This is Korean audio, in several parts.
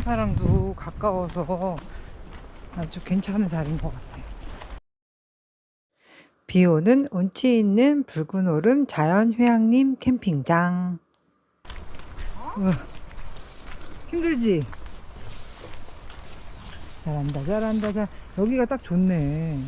캠핑센터랑도 가까워서 아주 괜찮은 자리인 것 같아. 비 오는 운치 있는 붉은 오름 자연휴양림 캠핑장. 우와, 힘들지? 잘한다, 잘한다, 잘. 여기가 딱 좋네.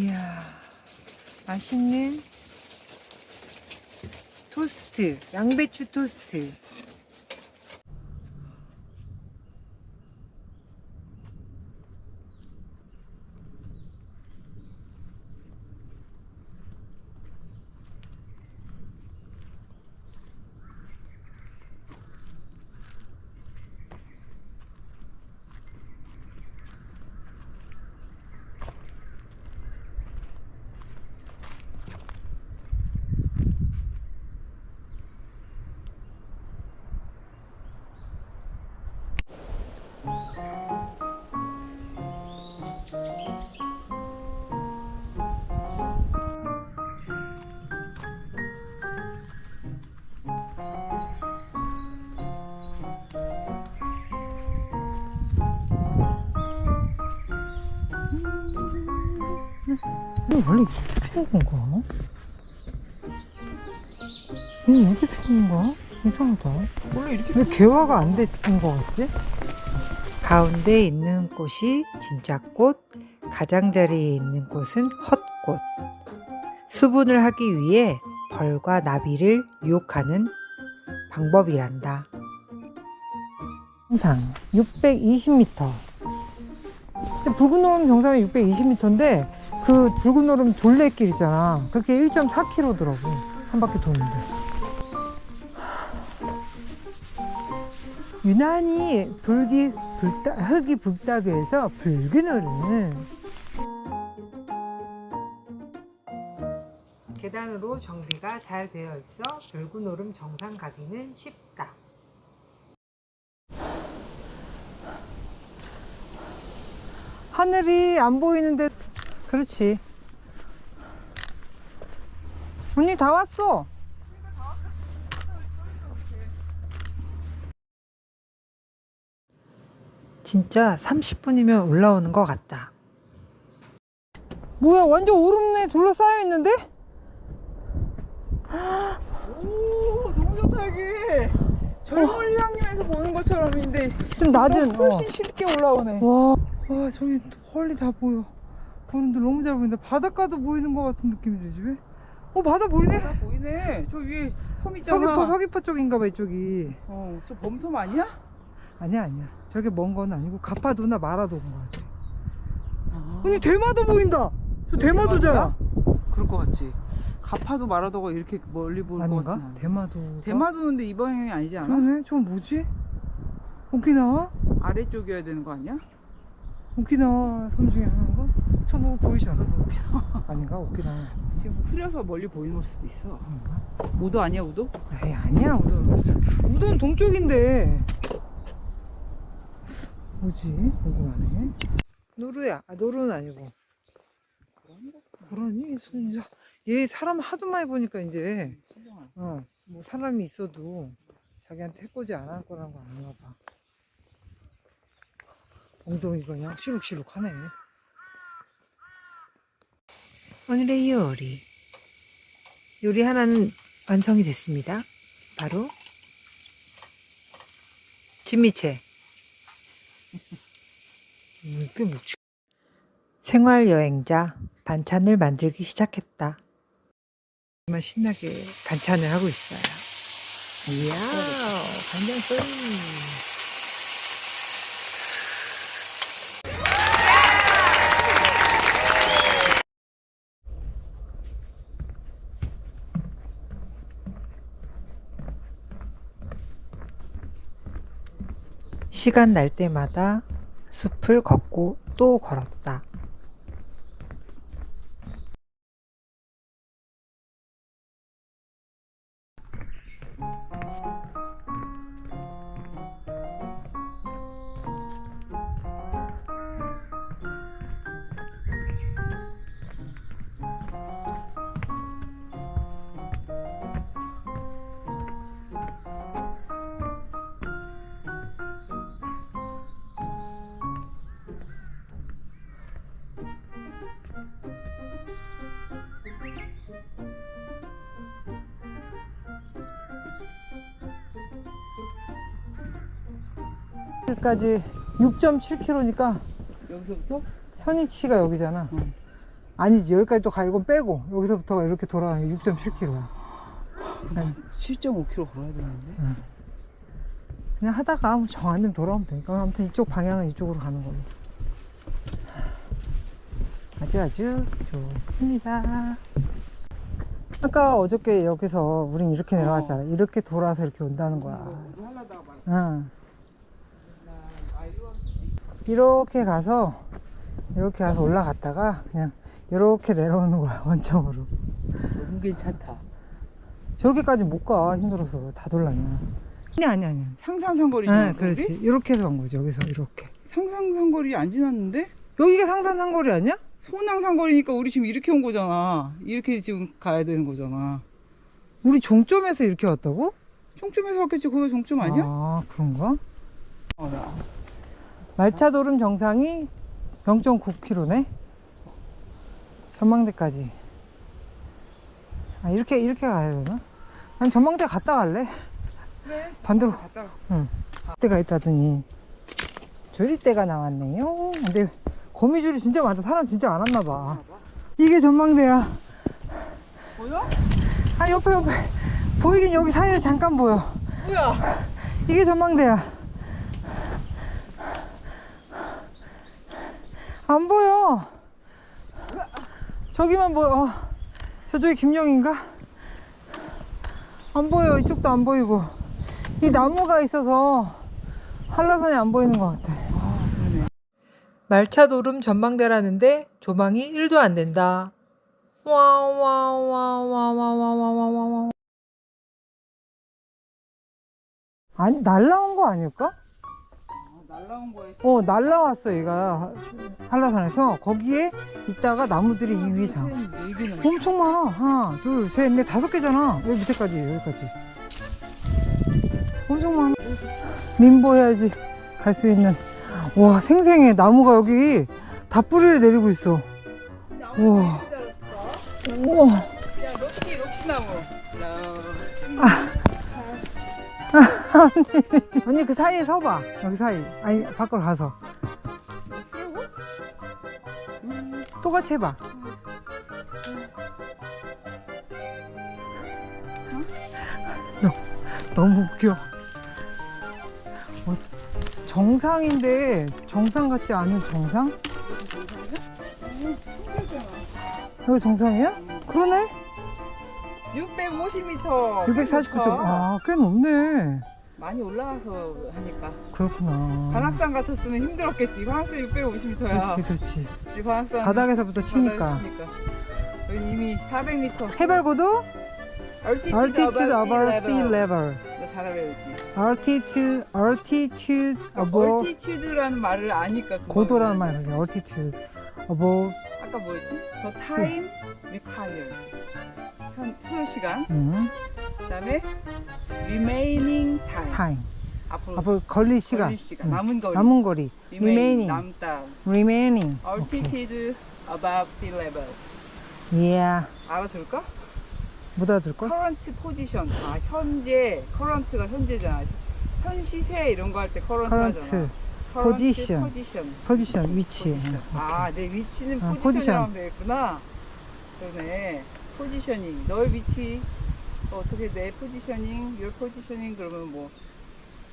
이야, 맛있는 토스트, 양배추 토스트. 이거 원래 이렇게 피는 건가? 이거 이렇게 피는 거야? 이상하다. 원래 이렇게 왜 개화가 안 됐던 것 같지? 가운데 있는 꽃이 진짜 꽃, 가장자리에 있는 꽃은 헛꽃. 수분을 하기 위해 벌과 나비를 유혹하는 방법이란다. 정상 620m. 근데 붉은 오름 정상이 620m인데 그 붉은 오름 둘레길 있잖아. 그게 1.4km더라고. 한 바퀴 도는데. 유난히 불기 불따, 흙이 붉다고 해서 붉은 오름. 계단으로 정비가 잘 되어 있어 붉은 오름 정상 가기는 쉽다. 하늘이 안 보이는데 그렇지. 언니 다 왔어. 진짜 30분이면 올라오는 것 같다. 뭐야, 완전 오름에 둘러싸여 있는데? 오 너무 좋다 여기 젊은 휴양림에서 보는 것처럼인데 좀 낮은. 어. 훨씬 쉽게 올라오네 와, 와, 저기 멀리 다 보여. 오름들 너무 잘 보인다. 바닷가도 보이는 것 같은 느낌이 들지, 왜? 어, 바다 보이네? 다 보이네 저 위에 섬 있잖아 서귀포, 서귀포 쪽인가 봐, 이쪽이. 어 저 범섬 아니야? 아니야, 아니야. 저게 먼 건 아니고, 가파도나 마라도인 것 같아. 아, 언니, 대마도 보인다! 저 대마도잖아. 그럴 것 같지 가파도 마라도가 이렇게 멀리 보일 것 아닌가? 같진 않아 대마도. 대마도인데 이 방향이 아니지 않아? 그러네. 저건 뭐지? 오키나와? 아래쪽이어야 되는 거 아니야? 오키나와 섬 중에 하나인가? 저뭐 보이잖아. 아닌가? 오키나와. 지금 흐려서 멀리 보이는 걸 수도 있어? 우도 아니야 우도? 에이, 아니야, 우도는. 우도는 동쪽인데. 뭐지? 궁금하네. 노루야. 아, 노루는 아니고. 그러니? 진짜. 얘 사람 하도 많이 보니까 이제, 어, 뭐 사람이 있어도 자기한테 해코지 안 할 거라는 거 아닌가 봐. 엉덩이가 그냥 시룩시룩 하네. 오늘의 요리. 요리 하나는 완성이 됐습니다. 바로 진미채. 음, 꽤 묵직. 생활 여행자 반찬을 만들기 시작했다. 정말 신나게 반찬을 하고 있어요. 이야, 간장ส้. 시간 날 때마다 숲을 걷고 또 걸었다. 까지 6.7km니까 여기서부터? 현위치가 여기잖아. 응. 아니지 여기까지 또 가 이건 빼고 여기서부터가 이렇게 게 6.7km야. 7.5km 걸어야 되는데. 그냥 하다가 아무 정안 되면 돌아오면 되니까 아무튼 이쪽 방향은 이쪽으로 가는 걸로. 아주 아주 좋습니다. 아까 어저께 여기서 우린 이렇게 내려왔잖아. 이렇게 돌아서 이렇게 온다는 거야. 하려다가 말. 응. 이렇게 가서 이렇게 가서 올라갔다가 그냥 이렇게 내려오는 거야 원점으로. 너무 괜찮다. 저렇게까지 못 가 힘들어서 다 돌라면. 아니 아니 아니. 상산상거리 네, 그렇지. 이렇게 해서 간 거지 여기서 이렇게. 상상상거리 안 지났는데? 여기가 상산상거리 아니야? 소낭상거리니까 우리 지금 이렇게 온 거잖아. 이렇게 지금 가야 되는 거잖아. 우리 종점에서 이렇게 왔다고? 종점에서 왔겠지. 거기가 종점 아니야? 아 그런가? 어, 나. 말차도름 정상이 0.9km네. 전망대까지. 아 이렇게 이렇게 가야 되나? 난 전망대 갔다 갈래. 그래. 반대로 갔다. 때가 있다더니 조리대가 나왔네요. 근데 거미줄이 진짜 많다. 사람 진짜 안 왔나 봐. 이게 전망대야. 보여? 아 옆에 옆에 보이긴 여기 사이에 잠깐 보여. 뭐야? 이게 전망대야. 안 보여. 저기만 보여. 어, 저쪽이 김영인가? 안 보여. 이쪽도 안 보이고. 이 나무가 있어서 한라산이 안 보이는 것 같아. 말차도름 전망대라는데 조망이 1도 안 된다. 와와와와와와와와. 아니 날라온 거 아닐까? 날라온. 어 날라왔어 얘가. 한라산에서. 거기에 있다가 나무들이 이 위에 개나. 엄청 많아. 하나 둘셋넷 다섯 개잖아. 여기 밑에까지 여기까지. 엄청 많아. 림보 해야지. 갈 수 있는. 와 생생해. 나무가 여기 다 뿌리를 내리고 있어. 우와. 우와. 야, 록시, 록시 나무. 언니 그 사이에 서봐. 여기 사이. 아니 밖으로 가서. 똑같이 해봐. 너, 너무 웃겨. 어, 정상인데 정상 같지 않은 정상? 여기 정상이야? 그러네? 650m. 649점. 아, 꽤 높네 많이 올라와서 하니까. 그렇구나 관악산 같았으면 힘들었겠지. 관악산 650m야. 그렇지 그렇지 관악산 바닥에서부터 치니까 여기 이미 400m. 해발 고도 altitude altitude above sea level 너잘 알아야지. altitude altitude above altitude라는 말을 아니까 금방 고도라는 알아야지. 말이지 altitude above 아까 뭐였지? The time required. 현 소요 시간. 음, 그다음에 remaining time. time 앞으로 앞으로 걸릴 시간 걸릴 시간. 음, 남은 거리. 남은 거리 remaining. remaining 남다. remaining altitude above sea level. 예, 알아들을까? 못 알아들걸? 커런트 포지션. 아, 현재. 커런트가 현재잖아. 현 시세 이런 거 할때 커런트 커런트, 하잖아. 포지션. 포지션. 포지션, 위치. 포지션. 아, 내 위치는 아, 포지션이라고 포지션. 하면 되겠구나. 그러네. 포지셔닝. 너의 위치. 어떻게 내 포지셔닝, your 포지셔닝 그러면 뭐,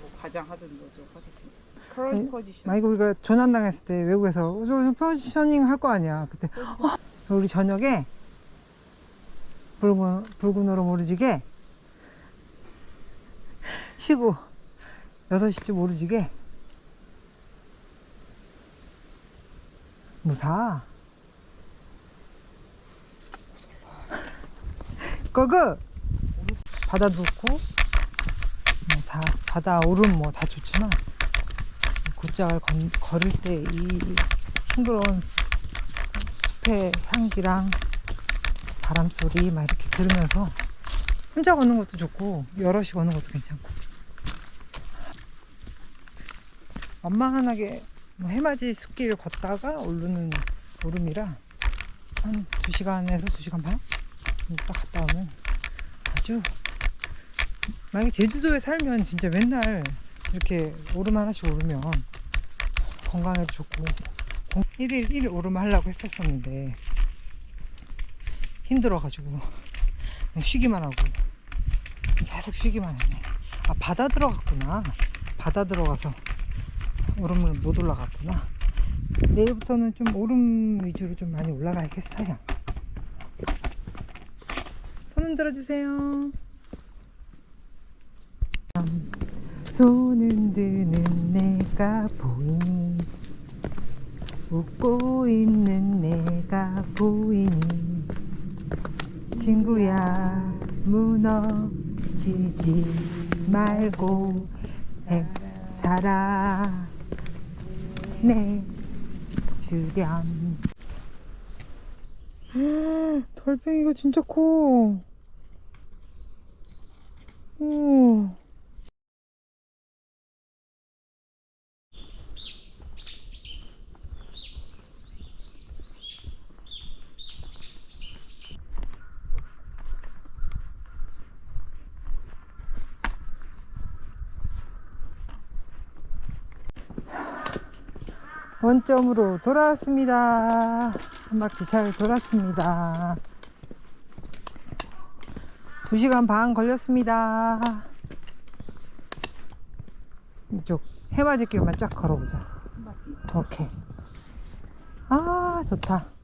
뭐 과장 하든 뭐죠 하겠습니다. 아니, 포지션. 만약에 우리가 조난당했을 때 외국에서 어, 저 포지셔닝 할 거 아니야. 그때 우리 저녁에 붉은, 붉은 오름 오르지게 쉬고 6시쯤 오르지게 무사 거그 바다 좋고 뭐 다 바다 오름 뭐 다 좋지만 건- 걸을 때 이 싱그러운 숲의 향기랑 바람 소리 막 이렇게 들으면서 혼자 걷는 것도 좋고 여럿이 걷는 것도 괜찮고 완만하게 뭐 해맞이 숲길을 걷다가 오르는 오름이라 한 2시간에서 2시간 반? 딱 갔다 오면 아주 만약에 제주도에 살면 진짜 맨날 이렇게 오름 하나씩 오르면 건강에도 좋고 1일 1일 오름 하려고 했었었는데 힘들어가지고 쉬기만 하고 계속 쉬기만 했네. 아 바다 들어갔구나. 바다 들어가서 오름을 못 올라갔구나. 내일부터는 좀 오름 위주로 좀 많이 올라가야겠어요. 손 흔들어 주세요 손 흔드는 내가 보이니? 웃고 있는 내가 보이니? 친구야 무너지지 말고 살아. 내 주렴 달팽이가 진짜 커. 오. 원점으로 돌아왔습니다. 한 바퀴 잘 돌았습니다. 2시간 반 걸렸습니다. 이쪽 해맞이 길만 쫙 걸어보자. 오케이. 아, 좋다.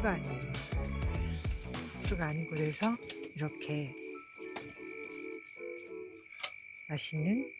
숙소가 아니에요. 숙소가 아닌 곳에서 이렇게 맛있는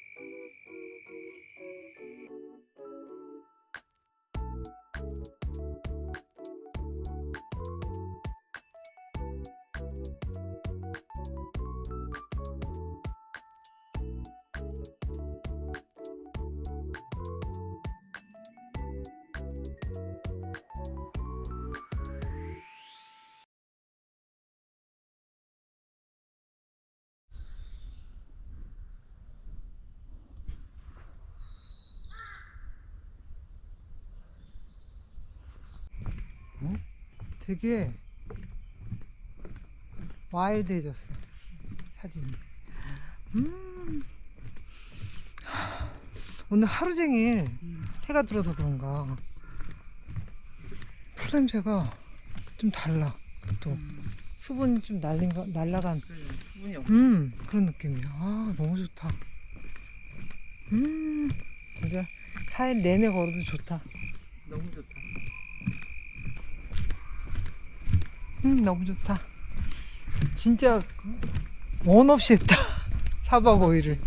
되게 와일드해졌어 사진이. 음. 하, 오늘 하루 종일 해가 들어서 그런가 풀 냄새가 좀 달라. 또 수분이 좀 날린 거 날라간 그래, 수분이 없. 음 그런 느낌이야. 아 너무 좋다. 음 진짜 4일 내내 걸어도 좋다. 너무 좋다. 음 너무 좋다. 진짜 원 없이 했다. 4박 5일을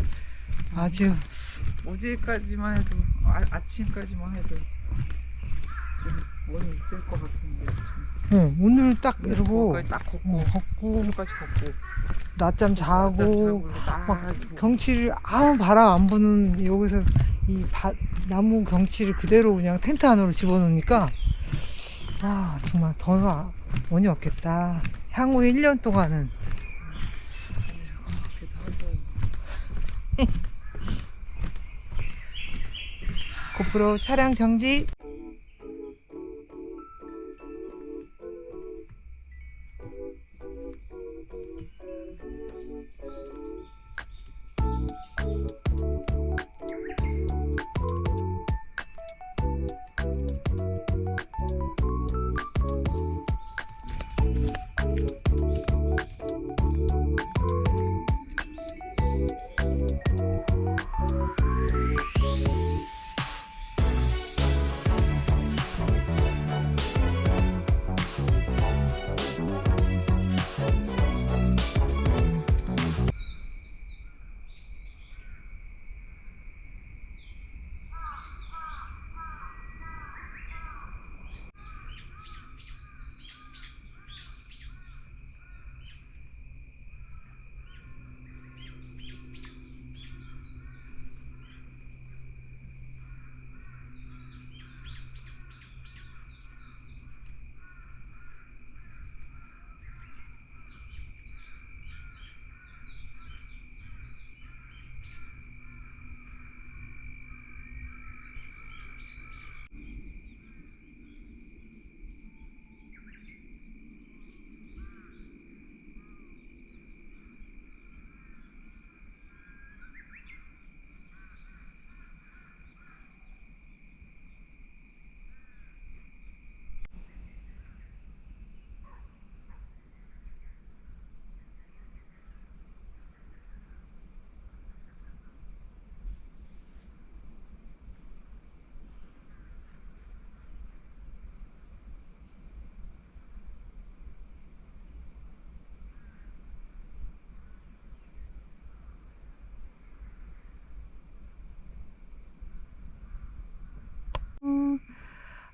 아주 어제까지만 해도 아, 아침까지만 해도 좀 원이 있을 것 같은데 좀. 응, 오늘 딱 이러고 거기까지 딱 걷고 어, 걷고 오늘까지 걷고 낮잠 낮잠 자고 딱 막. 경치를 아무 바람 안 부는 여기서 이 바- 나무 경치를 그대로 그냥 텐트 안으로 집어넣으니까 아 정말 더 원이 없겠다. 향후 1년 동안은 고프로 차량 정지.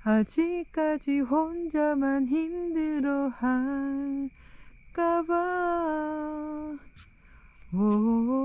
아직까지 혼자만 힘들어 할까봐. 오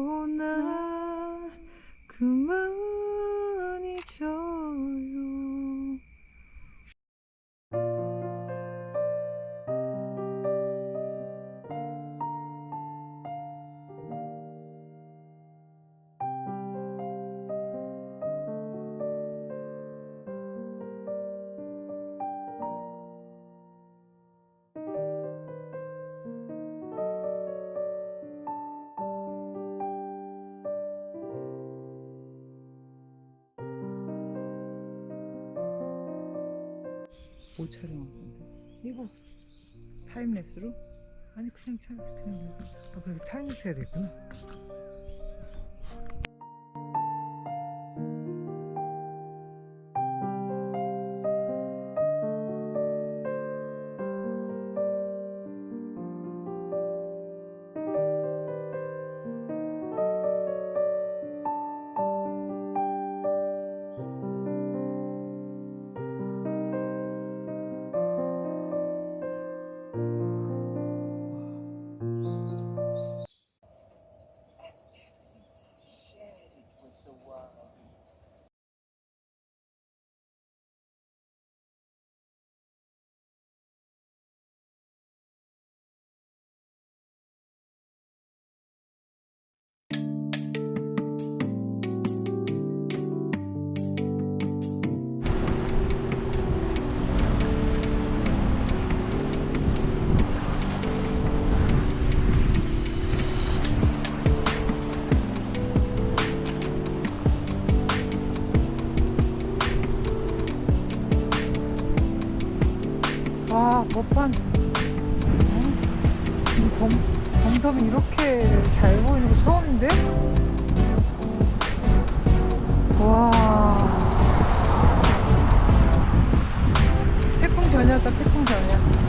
타임랩스로? 아니 그냥 차 그냥 아 그래 타임랩스 해야 되구나 이 범, 범섬이 이렇게 잘 보이는 거 처음인데? 와. 태풍 전야다 태풍 전야.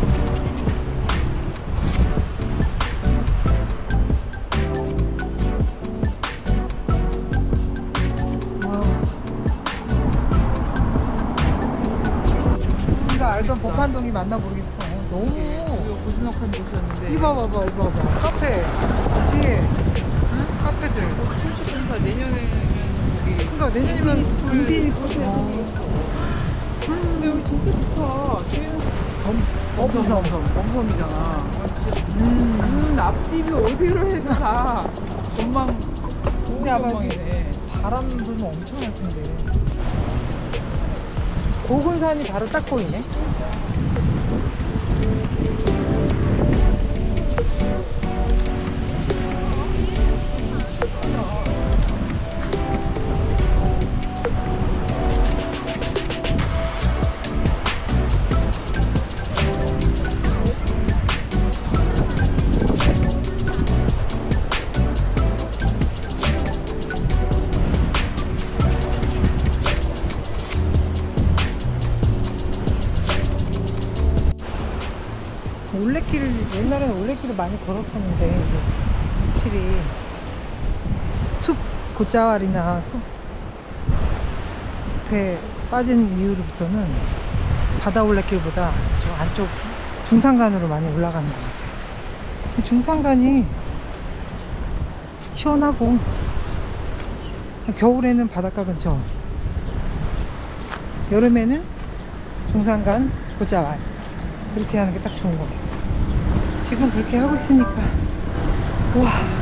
알던 법한동이 맞나 모르겠어 너무 고즈넉한 곳이었는데. 이봐 봐봐 이봐 봐 카페. 뒤에? 응? 카페들. 70분사 내년에는 우리 그러니까 내년이면 인피니트 근데 여기 진짜 좋다. 저희는 엄섬 엄섬이잖아. 아, 진짜 음. 음, 앞집이 어디로 해도 다 전망 근데 아마 전망이네. 바람 불면 엄청 날 텐데. 고군산이 바로 딱 보이네 걸었었는데 확실히 숲 곶자왈이나 숲에 빠진 이후로부터는 바다 올레길보다 저 안쪽 중산간으로 많이 올라가는 것 같아요. 이 중산간이 시원하고 겨울에는 바닷가 근처 여름에는 중산간 곶자왈 그렇게 하는 게 딱 좋은 것 같아요. 지금 그렇게 하고 있으니까. 와